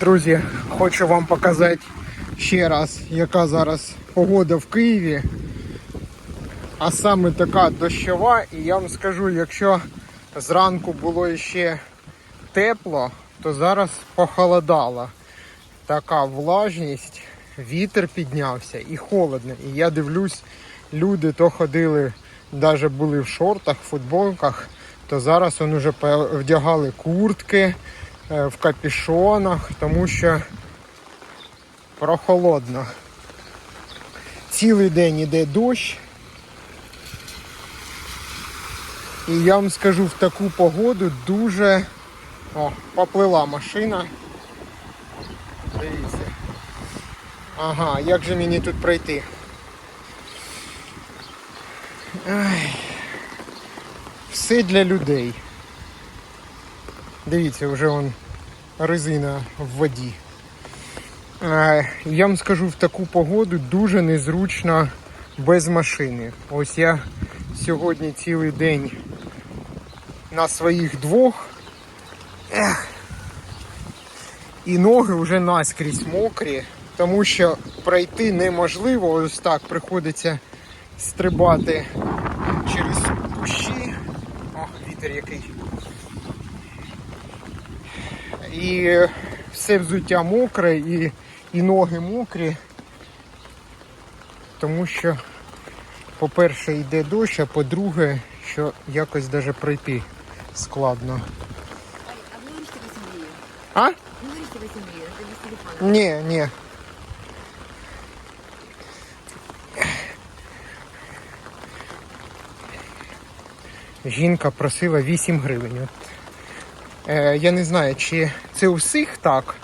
Друзі, хочу вам показати ще раз, яка зараз погода в Києві. А саме така дощова, і я вам скажу, якщо зранку було ще тепло, то зараз похолодало. Така влажність, вітер піднявся і холодно. І я дивлюсь, люди то ходили, навіть були в шортах, футболках, то зараз вони вже вдягали куртки в капішонах, тому що прохолодно. Цілий день іде дощ. І я вам скажу, в таку погоду дуже... О, поплила машина. Дивіться. Ага, як же мені тут пройти? Ай. Все для людей. Дивіться, вже вон резина в воді. Е, Я вам скажу, в таку погоду дуже незручно без машини. Ось я сьогодні цілий день на своїх двох. Ех. І ноги вже наскрізь мокрі, тому що пройти неможливо. Ось так приходиться стрибати через кущі. О, вітер який І все взуття мокре і, і ноги мокрі, тому що, по-перше, йде дощ, а по-друге, що якось навіть пройти складно. А вы говорите, что вы семье? А? Не говорите, что вы семье, это без телефона. Ні, ні. Жінка просила 8 гривень. От. Е, я не знаю, чи це у всіх так,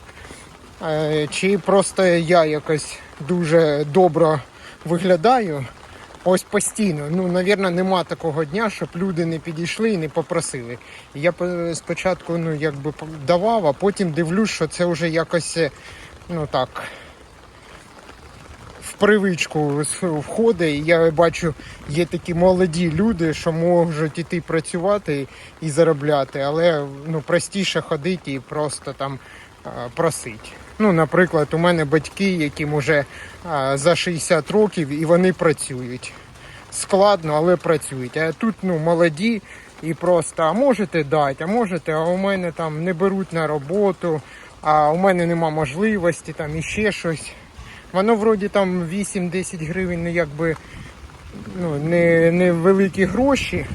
е, чи просто я якось дуже добре виглядаю. Ось постійно. Ну, навірно, нема такого дня, щоб люди не підійшли і не попросили. Я по- спочатку ну, якби давав, а потім дивлюсь, що це вже якось е, ну так. Привичку входить, і я бачу, є такі молоді люди, що можуть іти працювати і заробляти, але ну, простіше ходити і просто там а, просити. Ну, наприклад, у мене батьки, яким вже а, за 60 років і вони працюють. Складно, але працюють. А тут ну, молоді і просто а можете дати, а можете, а у мене там не беруть на роботу, а у мене нема можливості, там іще щось. Воно вроді там 8-10 гривень, ну якби ну, не, не великі гроші,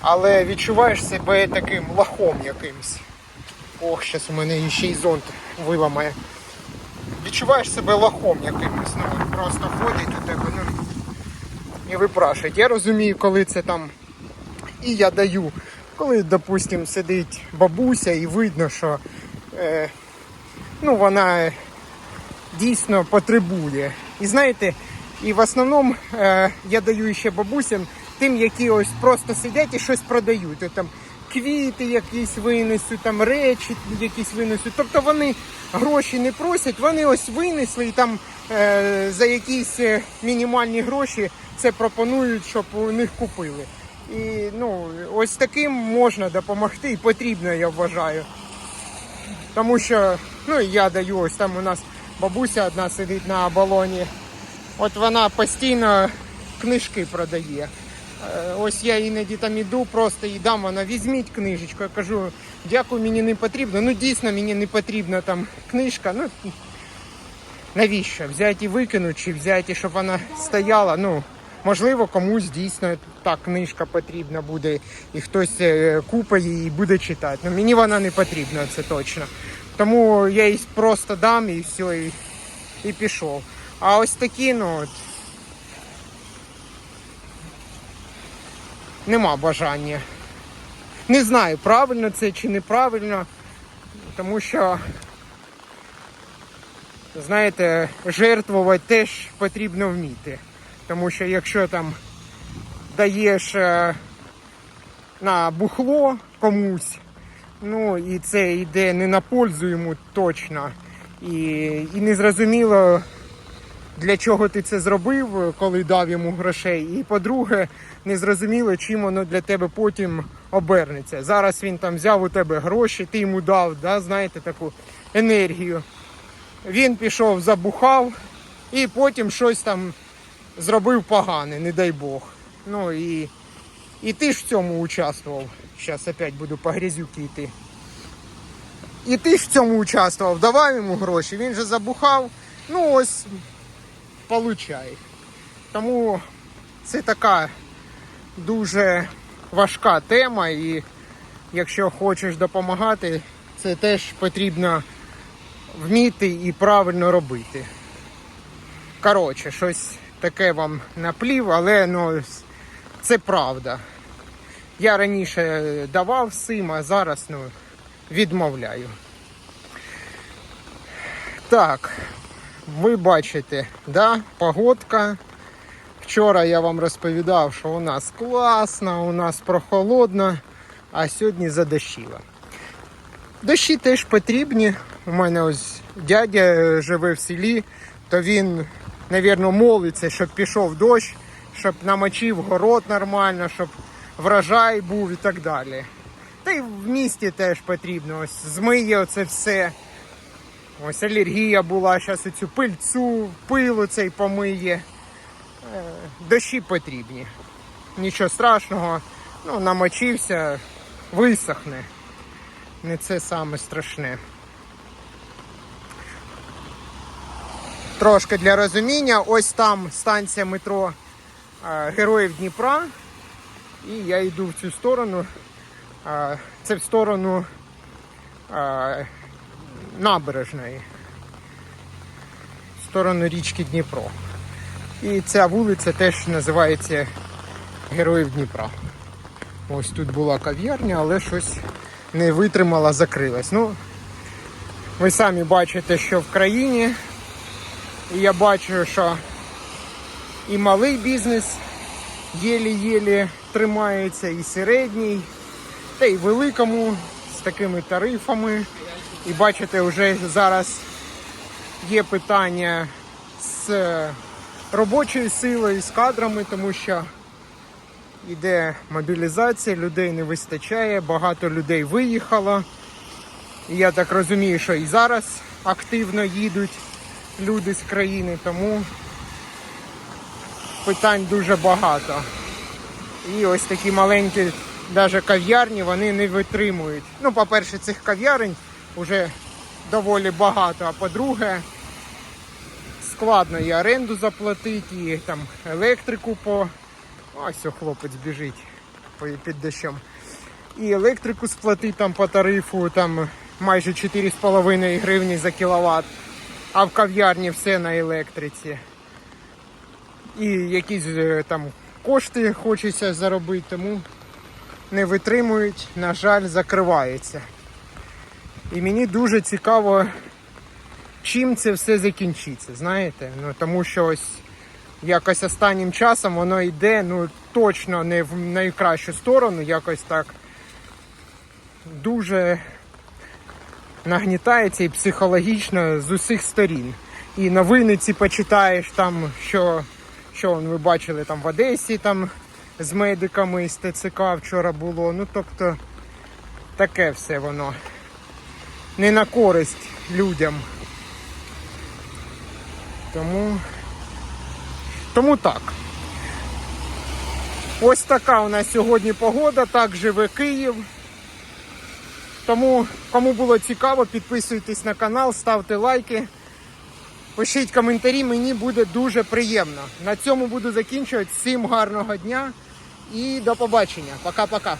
але відчуваєш себе таким лахом якимсь. Ох, зараз у мене ще й зонт виламає. Відчуваєш себе лахом якимось, ну просто ходять у тебе, ну і випрашують. Я розумію, коли це там і я даю, коли, допустим, сидить бабуся і видно, що е, ну, вона дійсно потребує. І знаєте, і в основному е, я даю ще бабусям тим, які ось просто сидять і щось продають. Там квіти якісь винесуть, там речі якісь винесуть. Тобто вони гроші не просять, вони ось винесли і там е, за якісь е, мінімальні гроші це пропонують, щоб у них купили. І ну, ось таким можна допомогти і потрібно, я вважаю. Тому що ну, я даю, ось там у нас бабуся одна сидить на балоні. От вона постійно книжки продає. Е, Ось я іноді там іду, просто їй дам, вона візьміть книжечку. Я кажу, дякую, мені не потрібно. Ну дійсно мені не потрібна там книжка. Ну навіщо? Взяти і викинути, чи взяти, щоб вона стояла. Ну, можливо, комусь дійсно та книжка потрібна буде, і хтось е, купить її і буде читати. Ну мені вона не потрібна, це точно. Тому я їй просто дам і все, і, і пішов. А ось такі, ну от. Нема бажання. Не знаю, правильно це чи неправильно, тому що, знаєте, жертвувати теж потрібно вміти. Тому що якщо там даєш е, на бухло комусь, ну і це йде не на пользу йому точно, і, і не зрозуміло, для чого ти це зробив, коли дав йому грошей. І по-друге, не зрозуміло, чим воно для тебе потім обернеться. Зараз він там взяв у тебе гроші, ти йому дав, да, знаєте, таку енергію. Він пішов, забухав і потім щось там зробив погане, не дай Бог. Ну і, і ти ж в цьому участвував. Зараз опять буду по грязюки йти. І ти ж в цьому участвував, давав йому гроші, він же забухав. Ну ось получай. Тому це така дуже важка тема, і якщо хочеш допомагати, це теж потрібно вміти і правильно робити. Коротше, щось таке вам наплів, але ну, це правда. Я раніше давав всім, а зараз ну, відмовляю. Так, ви бачите, да, погодка. Вчора я вам розповідав, що у нас класно, у нас прохолодно, а сьогодні задощило. Дощі теж потрібні. У мене ось дядя живе в селі, то він, напевно, молиться, щоб пішов дощ, щоб намочив город нормально, щоб врожай був і так далі. Та й в місті теж потрібно. Ось змиє оце все. Ось алергія була, зараз оцю пильцю, пилу цей помиє. Е, Дощі потрібні. Нічого страшного. Ну, намочився, висохне. Не це саме страшне. Трошки для розуміння, ось там станція метро Героїв Дніпра. І я йду в цю сторону. Це в сторону набережної. В сторону річки Дніпро. І ця вулиця теж називається Героїв Дніпра. Ось тут була кав'ярня, але щось не витримала, закрилась. Ну, ви самі бачите, що в країні. І я бачу, що і малий бізнес єлі-єлі тримається, і середній, та й великому з такими тарифами. І бачите, вже зараз є питання з робочою силою, з кадрами, тому що йде мобілізація, людей не вистачає, багато людей виїхало. І я так розумію, що і зараз активно їдуть люди з країни, тому питань дуже багато. І ось такі маленькі навіть кав'ярні вони не витримують. Ну, по-перше, цих кав'ярень вже доволі багато, а по-друге, складно і оренду заплатити, і там електрику по. Ось о, хлопець біжить під дощем. І електрику сплатити там по тарифу, там майже 4,5 гривні за кіловат, а в кав'ярні все на електриці. І якісь е, там кошти хочеться заробити, тому не витримують, на жаль, закривається. І мені дуже цікаво, чим це все закінчиться, знаєте? Ну, тому що ось якось останнім часом воно йде ну, точно не в найкращу сторону, якось так дуже нагнітається і психологічно з усіх сторін. І новини ці почитаєш там, що, що ви бачили там в Одесі там з медиками з ТЦК вчора було. Ну тобто таке все воно не на користь людям. Тому, тому так. Ось така у нас сьогодні погода, так живе Київ. Тому, кому було цікаво, підписуйтесь на канал, ставте лайки, пишіть коментарі, мені буде дуже приємно. На цьому буду закінчувати. Всім гарного дня і до побачення. Пока-пока.